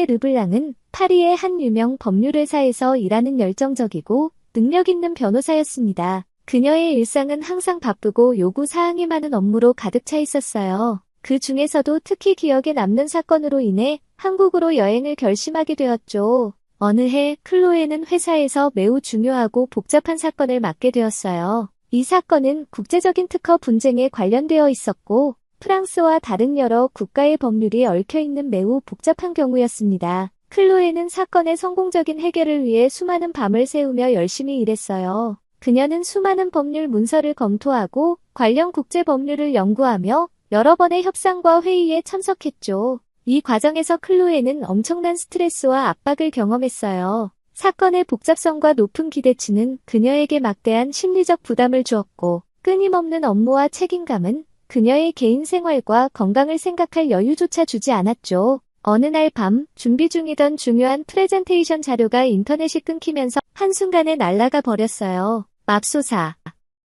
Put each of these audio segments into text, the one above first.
클로에 르블랑은 파리의 한 유명 법률회사에서 일하는 열정적이고 능력 있는 변호사였습니다. 그녀의 일상은 항상 바쁘고 요구 사항이 많은 업무로 가득 차 있었어요. 그 중에서도 특히 기억에 남는 사건으로 인해 한국으로 여행을 결심하게 되었죠. 어느 해 클로에는 회사에서 매우 중요하고 복잡한 사건을 맡게 되었어요. 이 사건은 국제적인 특허 분쟁에 관련되어 있었고 프랑스와 다른 여러 국가의 법률이 얽혀 있는 매우 복잡한 경우였습니다. 클로에는 사건의 성공적인 해결을 위해 수많은 밤을 새우며 열심히 일했어요. 그녀는 수많은 법률 문서를 검토하고 관련 국제 법률을 연구하며 여러 번의 협상과 회의에 참석했죠. 이 과정에서 클로에는 엄청난 스트레스와 압박을 경험했어요. 사건의 복잡성과 높은 기대치는 그녀에게 막대한 심리적 부담을 주었고 끊임없는 업무와 책임감은 그녀의 개인 생활과 건강을 생각할 여유조차 주지 않았죠. 어느 날 밤 준비 중이던 중요한 프레젠테이션 자료가 인터넷이 끊기면서 한순간에 날아가 버렸어요. 맙소사.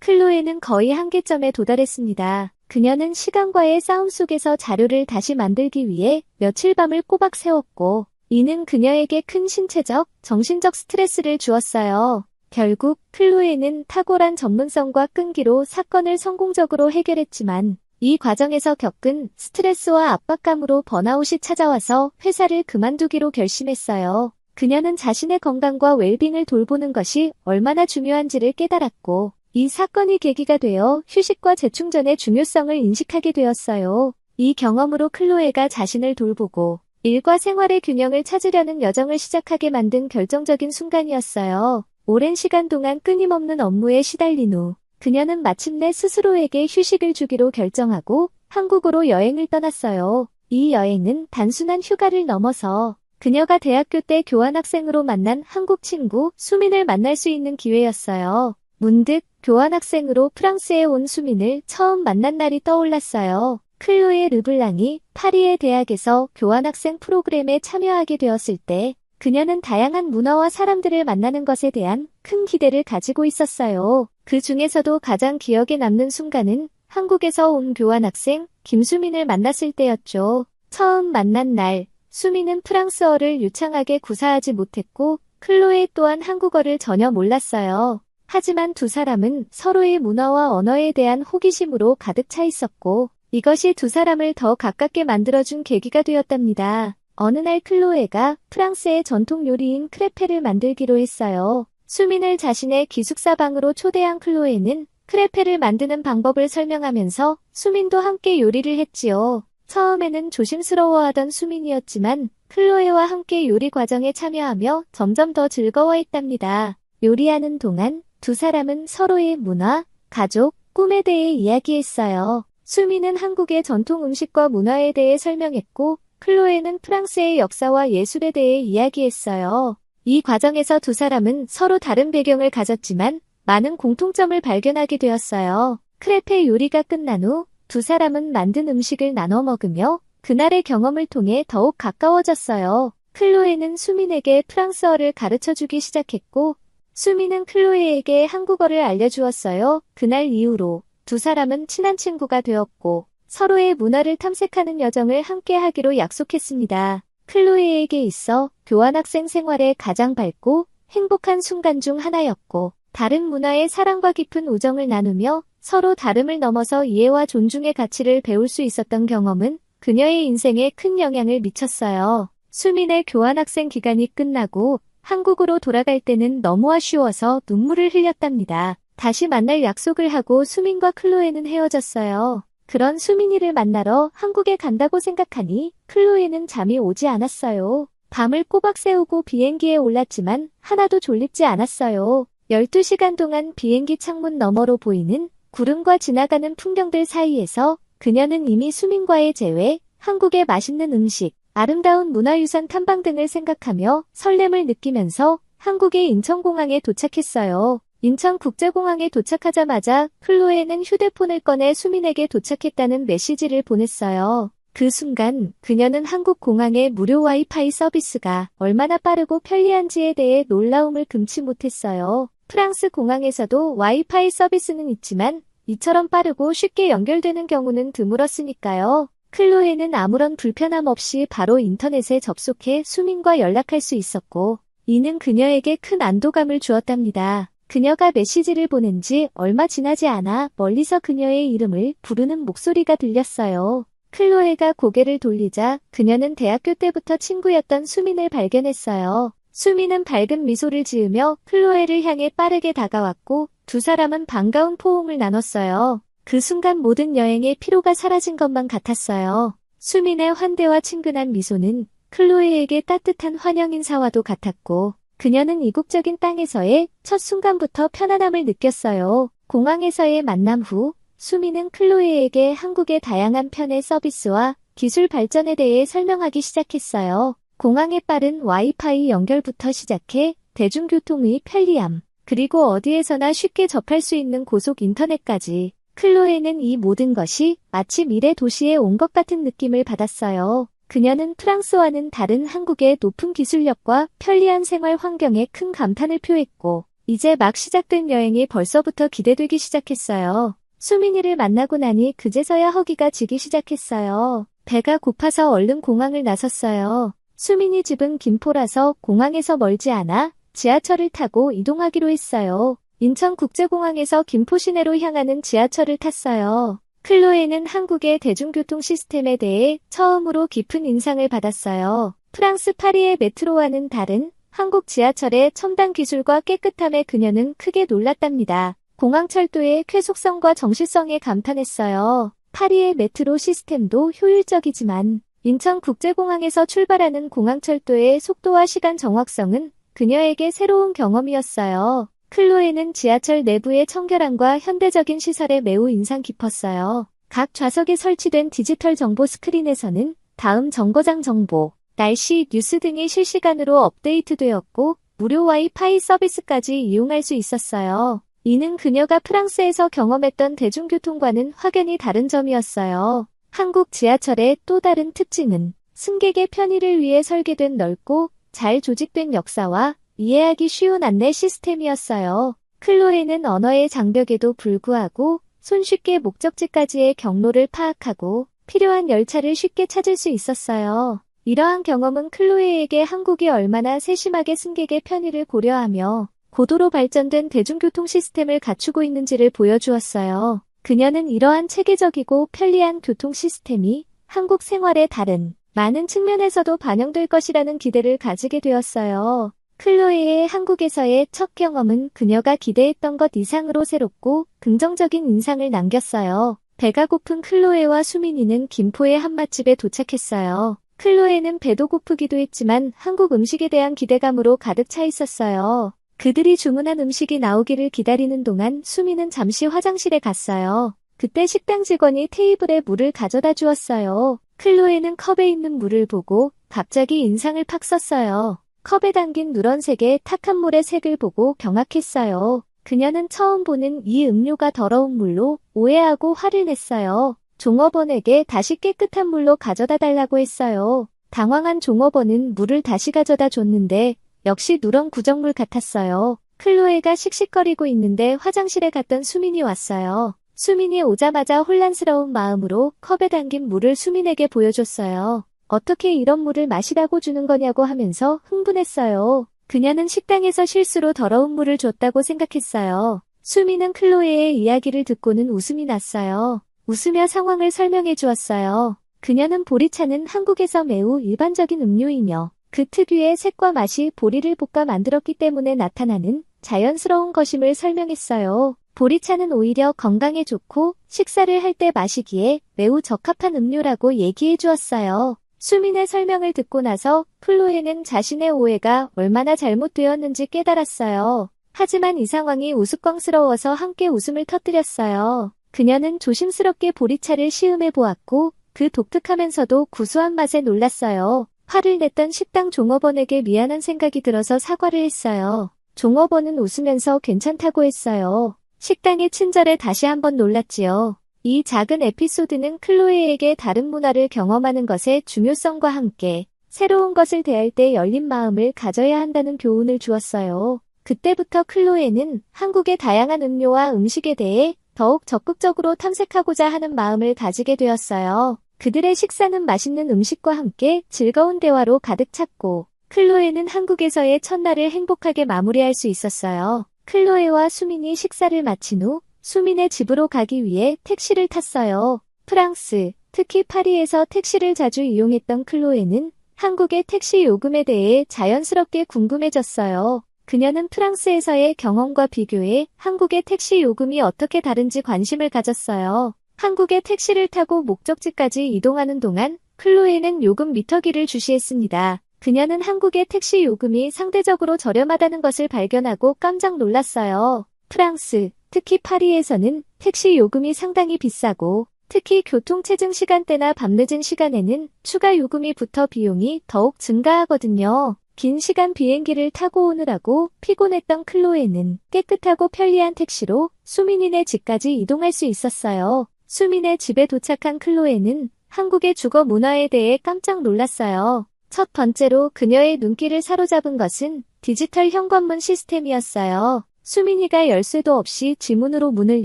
클로에는 거의 한계점에 도달했습니다. 그녀는 시간과의 싸움 속에서 자료를 다시 만들기 위해 며칠 밤을 꼬박 세웠고 이는 그녀에게 큰 신체적, 정신적 스트레스를 주었어요. 결국 클로에는 탁월한 전문성과 끈기로 사건을 성공적으로 해결했지만 이 과정에서 겪은 스트레스와 압박감으로 번아웃이 찾아와서 회사를 그만두기로 결심했어요. 그녀는 자신의 건강과 웰빙을 돌보는 것이 얼마나 중요한지를 깨달았고 이 사건이 계기가 되어 휴식과 재충전의 중요성을 인식하게 되었어요. 이 경험으로 클로에가 자신을 돌보고 일과 생활의 균형을 찾으려는 여정을 시작하게 만든 결정적인 순간이었어요. 오랜 시간 동안 끊임없는 업무에 시달린 후 그녀는 마침내 스스로에게 휴식을 주기로 결정하고 한국으로 여행을 떠났어요. 이 여행은 단순한 휴가를 넘어서 그녀가 대학교 때 교환학생으로 만난 한국 친구 수민을 만날 수 있는 기회였어요. 문득 교환학생으로 프랑스에 온 수민을 처음 만난 날이 떠올랐어요. 클로에 르블랑이 파리의 대학에서 교환학생 프로그램에 참여하게 되었을 때 그녀는 다양한 문화와 사람들을 만나는 것에 대한 큰 기대를 가지고 있었어요. 그 중에서도 가장 기억에 남는 순간은 한국에서 온 교환학생 김수민을 만났을 때였죠. 처음 만난 날, 수민은 프랑스어를 유창하게 구사하지 못했고 클로에 또한 한국어를 전혀 몰랐어요. 하지만 두 사람은 서로의 문화와 언어에 대한 호기심으로 가득 차 있었고 이것이 두 사람을 더 가깝게 만들어준 계기가 되었답니다. 어느 날 클로에가 프랑스의 전통 요리인 크레페를 만들기로 했어요. 수민을 자신의 기숙사 방으로 초대한 클로에는 크레페를 만드는 방법을 설명하면서 수민도 함께 요리를 했지요. 처음에는 조심스러워하던 수민이었지만 클로에와 함께 요리 과정에 참여하며 점점 더 즐거워했답니다. 요리하는 동안 두 사람은 서로의 문화, 가족, 꿈에 대해 이야기했어요. 수민은 한국의 전통 음식과 문화에 대해 설명했고 클로에는 프랑스의 역사와 예술에 대해 이야기했어요. 이 과정에서 두 사람은 서로 다른 배경을 가졌지만 많은 공통점을 발견하게 되었어요. 크레페 요리가 끝난 후 두 사람은 만든 음식을 나눠 먹으며 그날의 경험을 통해 더욱 가까워졌어요. 클로에는 수민에게 프랑스어를 가르쳐 주기 시작했고 수민은 클로에에게 한국어를 알려주었어요. 그날 이후로 두 사람은 친한 친구가 되었고 서로의 문화를 탐색하는 여정을 함께 하기로 약속했습니다. 클로에에게 있어 교환학생 생활의 가장 밝고 행복한 순간 중 하나였고 다른 문화의 사랑과 깊은 우정을 나누며 서로 다름을 넘어서 이해와 존중의 가치를 배울 수 있었던 경험은 그녀의 인생에 큰 영향을 미쳤어요. 수민의 교환학생 기간이 끝나고 한국으로 돌아갈 때는 너무 아쉬워서 눈물을 흘렸답니다. 다시 만날 약속을 하고 수민과 클로에는 헤어졌어요. 그런 수민이를 만나러 한국에 간다고 생각하니 클로에는 잠이 오지 않았어요. 밤을 꼬박 새우고 비행기에 올랐지만 하나도 졸립지 않았어요. 12시간 동안 비행기 창문 너머로 보이는 구름과 지나가는 풍경들 사이에서 그녀는 이미 수민과의 재회, 한국의 맛있는 음식, 아름다운 문화유산 탐방 등을 생각하며 설렘을 느끼면서 한국의 인천공항에 도착했어요. 인천국제공항에 도착하자마자 클로에는 휴대폰을 꺼내 수민에게 도착했다는 메시지를 보냈어요. 그 순간 그녀는 한국 공항의 무료 와이파이 서비스가 얼마나 빠르고 편리한지에 대해 놀라움을 금치 못했어요. 프랑스 공항에서도 와이파이 서비스는 있지만 이처럼 빠르고 쉽게 연결되는 경우는 드물었으니까요. 클로에는 아무런 불편함 없이 바로 인터넷에 접속해 수민과 연락할 수 있었고, 이는 그녀에게 큰 안도감을 주었답니다. 그녀가 메시지를 보낸 지 얼마 지나지 않아 멀리서 그녀의 이름을 부르는 목소리가 들렸어요. 클로에가 고개를 돌리자 그녀는 대학교 때부터 친구였던 수민을 발견했어요. 수민은 밝은 미소를 지으며 클로에를 향해 빠르게 다가왔고 두 사람은 반가운 포옹을 나눴어요. 그 순간 모든 여행의 피로가 사라진 것만 같았어요. 수민의 환대와 친근한 미소는 클로에에게 따뜻한 환영 인사와도 같았고 그녀는 이국적인 땅에서의 첫 순간부터 편안함을 느꼈어요. 공항에서의 만남 후 수미는 클로에에게 한국의 다양한 편의 서비스와 기술 발전에 대해 설명하기 시작했어요. 공항의 빠른 와이파이 연결부터 시작해 대중교통의 편리함, 그리고 어디에서나 쉽게 접할 수 있는 고속 인터넷까지 클로에는 이 모든 것이 마치 미래 도시에 온 것 같은 느낌을 받았어요. 그녀는 프랑스와는 다른 한국의 높은 기술력과 편리한 생활 환경에 큰 감탄을 표했고, 이제 막 시작된 여행이 벌써부터 기대되기 시작했어요. 수민이를 만나고 나니 그제서야 허기가 지기 시작했어요. 배가 고파서 얼른 공항을 나섰어요. 수민이 집은 김포라서 공항에서 멀지 않아 지하철을 타고 이동하기로 했어요. 인천국제공항에서 김포 시내로 향하는 지하철을 탔어요. 클로에는 한국의 대중교통 시스템에 대해 처음으로 깊은 인상을 받았어요. 프랑스 파리의 메트로와는 다른 한국 지하철의 첨단 기술과 깨끗함에 그녀는 크게 놀랐답니다. 공항철도의 쾌속성과 정실성에 감탄했어요. 파리의 메트로 시스템도 효율적이지만 인천국제공항에서 출발하는 공항철도의 속도와 시간 정확성은 그녀에게 새로운 경험이었어요. 클로에는 지하철 내부의 청결함과 현대적인 시설에 매우 인상 깊었어요. 각 좌석에 설치된 디지털 정보 스크린에서는 다음 정거장 정보, 날씨, 뉴스 등이 실시간으로 업데이트되었고 무료 와이파이 서비스까지 이용할 수 있었어요. 이는 그녀가 프랑스에서 경험했던 대중교통과는 확연히 다른 점이었어요. 한국 지하철의 또 다른 특징은 승객의 편의를 위해 설계된 넓고 잘 조직된 역사와 이해하기 쉬운 안내 시스템이었어요. 클로에는 언어의 장벽에도 불구하고 손쉽게 목적지까지의 경로를 파악하고 필요한 열차를 쉽게 찾을 수 있었어요. 이러한 경험은 클로에에게 한국이 얼마나 세심하게 승객의 편의를 고려하며 고도로 발전된 대중교통 시스템을 갖추고 있는지를 보여주었어요. 그녀는 이러한 체계적이고 편리한 교통 시스템이 한국 생활의 다른 많은 측면에서도 반영될 것이라는 기대를 가지게 되었어요. 클로에의 한국에서의 첫 경험은 그녀가 기대했던 것 이상으로 새롭고 긍정적인 인상을 남겼어요. 배가 고픈 클로에와 수민이는 김포의 한 맛집에 도착했어요. 클로에는 배도 고프기도 했지만 한국 음식에 대한 기대감으로 가득 차 있었어요. 그들이 주문한 음식이 나오기를 기다리는 동안 수민은 잠시 화장실에 갔어요. 그때 식당 직원이 테이블에 물을 가져다 주었어요. 클로에는 컵에 있는 물을 보고 갑자기 인상을 팍 썼어요. 컵에 담긴 누런색의 탁한 물의 색을 보고 경악했어요. 그녀는 처음 보는 이 음료가 더러운 물로 오해하고 화를 냈어요. 종업원에게 다시 깨끗한 물로 가져다 달라고 했어요. 당황한 종업원은 물을 다시 가져다 줬는데 역시 누런 구정물 같았어요. 클로에가 씩씩거리고 있는데 화장실에 갔던 수민이 왔어요. 수민이 오자마자 혼란스러운 마음으로 컵에 담긴 물을 수민에게 보여줬어요. 어떻게 이런 물을 마시라고 주는 거냐고 하면서 흥분했어요. 그녀는 식당에서 실수로 더러운 물을 줬다고 생각했어요. 수미는 클로에의 이야기를 듣고는 웃음이 났어요. 웃으며 상황을 설명해 주었어요. 그녀는 보리차는 한국에서 매우 일반적인 음료이며 그 특유의 색과 맛이 보리를 볶아 만들었기 때문에 나타나는 자연스러운 것임을 설명했어요. 보리차는 오히려 건강에 좋고 식사를 할 때 마시기에 매우 적합한 음료라고 얘기해 주었어요. 수민의 설명을 듣고 나서 플로에는 자신의 오해가 얼마나 잘못되었는지 깨달았어요. 하지만 이 상황이 우스꽝스러워서 함께 웃음을 터뜨렸어요. 그녀는 조심스럽게 보리차를 시음해 보았고 그 독특하면서도 구수한 맛에 놀랐어요. 화를 냈던 식당 종업원에게 미안한 생각이 들어서 사과를 했어요. 종업원은 웃으면서 괜찮다고 했어요. 식당의 친절에 다시 한번 놀랐지요. 이 작은 에피소드는 클로에에게 다른 문화를 경험하는 것의 중요성과 함께 새로운 것을 대할 때 열린 마음을 가져야 한다는 교훈을 주었어요. 그때부터 클로에는 한국의 다양한 음료와 음식에 대해 더욱 적극적으로 탐색하고자 하는 마음을 가지게 되었어요. 그들의 식사는 맛있는 음식과 함께 즐거운 대화로 가득 찼고, 클로에는 한국에서의 첫날을 행복하게 마무리할 수 있었어요. 클로에와 수민이 식사를 마친 후 수민의 집으로 가기 위해 택시를 탔어요. 프랑스, 특히 파리에서 택시를 자주 이용했던 클로에는 한국의 택시 요금에 대해 자연스럽게 궁금해졌어요. 그녀는 프랑스에서의 경험과 비교해 한국의 택시 요금이 어떻게 다른지 관심을 가졌어요. 한국의 택시를 타고 목적지까지 이동하는 동안 클로에는 요금 미터기를 주시했습니다. 그녀는 한국의 택시 요금이 상대적으로 저렴하다는 것을 발견하고 깜짝 놀랐어요. 프랑스, 특히 파리에서는 택시 요금이 상당히 비싸고 특히 교통체증 시간대나 밤늦은 시간에는 추가 요금이 붙어 비용이 더욱 증가하거든요. 긴 시간 비행기를 타고 오느라고 피곤했던 클로에는 깨끗하고 편리한 택시로 수민이네 집까지 이동할 수 있었어요. 수민의 집에 도착한 클로에는 한국의 주거 문화에 대해 깜짝 놀랐어요. 첫 번째로 그녀의 눈길을 사로잡은 것은 디지털 현관문 시스템이었어요. 수민이가 열쇠도 없이 지문으로 문을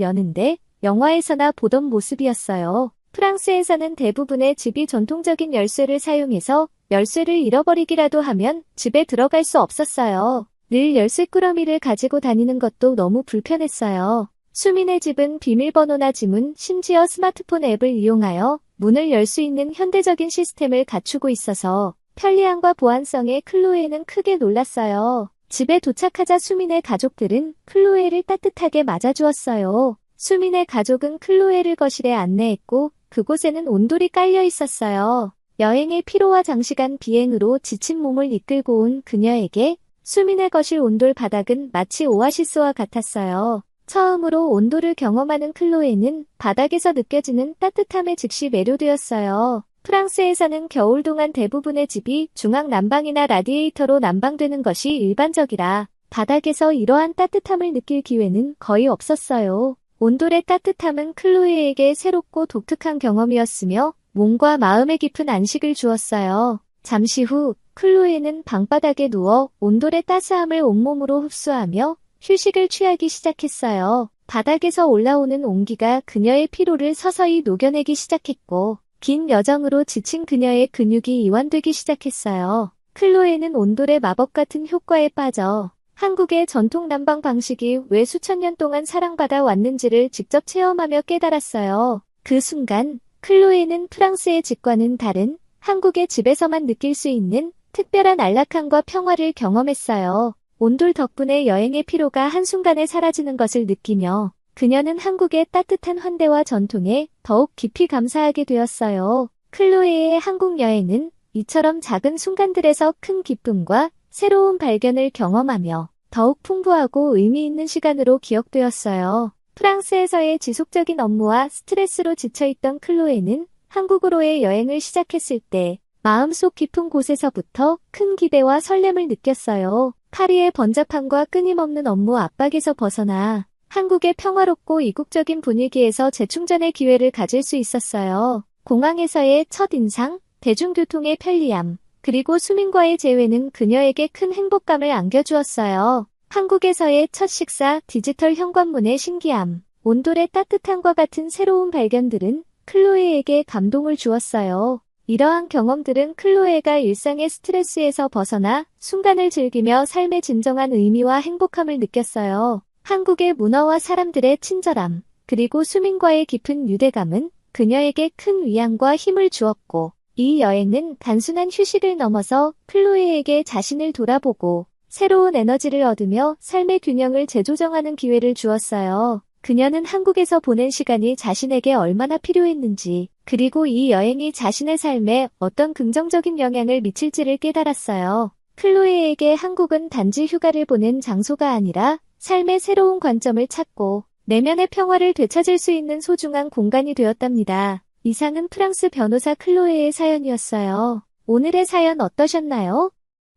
여는데 영화에서나 보던 모습이었어요. 프랑스에서는 대부분의 집이 전통적인 열쇠를 사용해서 열쇠를 잃어버리기라도 하면 집에 들어갈 수 없었어요. 늘 열쇠 꾸러미를 가지고 다니는 것도 너무 불편했어요. 수민의 집은 비밀번호나 지문, 심지어 스마트폰 앱을 이용하여 문을 열 수 있는 현대적인 시스템을 갖추고 있어서 편리함과 보안성에 클로에는 크게 놀랐어요. 집에 도착하자 수민의 가족들은 클로에를 따뜻하게 맞아주었어요. 수민의 가족은 클로에를 거실에 안내했고 그곳에는 온돌이 깔려 있었어요. 여행의 피로와 장시간 비행으로 지친 몸을 이끌고 온 그녀에게 수민의 거실 온돌 바닥은 마치 오아시스와 같았어요. 처음으로 온도를 경험하는 클로에는 바닥에서 느껴지는 따뜻함에 즉시 매료되었어요. 프랑스에서는 겨울 동안 대부분의 집이 중앙 난방이나 라디에이터로 난방되는 것이 일반적이라 바닥에서 이러한 따뜻함을 느낄 기회는 거의 없었어요. 온돌의 따뜻함은 클로에에게 새롭고 독특한 경험이었으며 몸과 마음에 깊은 안식을 주었어요. 잠시 후 클로에는 방바닥에 누워 온돌의 따스함을 온몸으로 흡수하며 휴식을 취하기 시작했어요. 바닥에서 올라오는 온기가 그녀의 피로를 서서히 녹여내기 시작했고 긴 여정으로 지친 그녀의 근육이 이완되기 시작했어요. 클로에는 온돌의 마법 같은 효과에 빠져 한국의 전통 난방 방식이 왜 수천 년 동안 사랑받아 왔는지를 직접 체험하며 깨달았어요. 그 순간 클로에는 프랑스의 집과는 다른 한국의 집에서만 느낄 수 있는 특별한 안락함과 평화를 경험했어요. 온돌 덕분에 여행의 피로가 한순간에 사라지는 것을 느끼며 그녀는 한국의 따뜻한 환대와 전통에 더욱 깊이 감사하게 되었어요. 클로에의 한국 여행은 이처럼 작은 순간들에서 큰 기쁨과 새로운 발견을 경험하며 더욱 풍부하고 의미 있는 시간으로 기억되었어요. 프랑스에서의 지속적인 업무와 스트레스로 지쳐있던 클로에는 한국으로의 여행을 시작했을 때 마음속 깊은 곳에서부터 큰 기대와 설렘을 느꼈어요. 파리의 번잡함과 끊임없는 업무 압박에서 벗어나 한국의 평화롭고 이국적인 분위기에서 재충전의 기회를 가질 수 있었어요. 공항에서의 첫 인상, 대중교통의 편리함, 그리고 수민과의 재회는 그녀에게 큰 행복감을 안겨주었어요. 한국에서의 첫 식사, 디지털 현관문의 신기함, 온돌의 따뜻함과 같은 새로운 발견들은 클로에에게 감동을 주었어요. 이러한 경험들은 클로에가 일상의 스트레스에서 벗어나 순간을 즐기며 삶의 진정한 의미와 행복함을 느꼈어요. 한국의 문화와 사람들의 친절함, 그리고 수민과의 깊은 유대감은 그녀에게 큰 위안과 힘을 주었고, 이 여행은 단순한 휴식을 넘어서 클로에에게 자신을 돌아보고 새로운 에너지를 얻으며 삶의 균형을 재조정하는 기회를 주었어요. 그녀는 한국에서 보낸 시간이 자신에게 얼마나 필요했는지, 그리고 이 여행이 자신의 삶에 어떤 긍정적인 영향을 미칠지를 깨달았어요. 클로에에게 한국은 단지 휴가를 보낸 장소가 아니라 삶의 새로운 관점을 찾고 내면의 평화를 되찾을 수 있는 소중한 공간이 되었답니다. 이상은 프랑스 변호사 클로에의 사연이었어요. 오늘의 사연 어떠셨나요?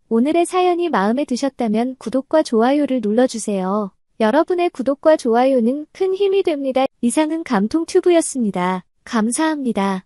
오늘의 사연이 마음에 드셨다면 구독과 좋아요를 눌러주세요. 여러분의 구독과 좋아요는 큰 힘이 됩니다. 이상은 감통튜브였습니다. 감사합니다.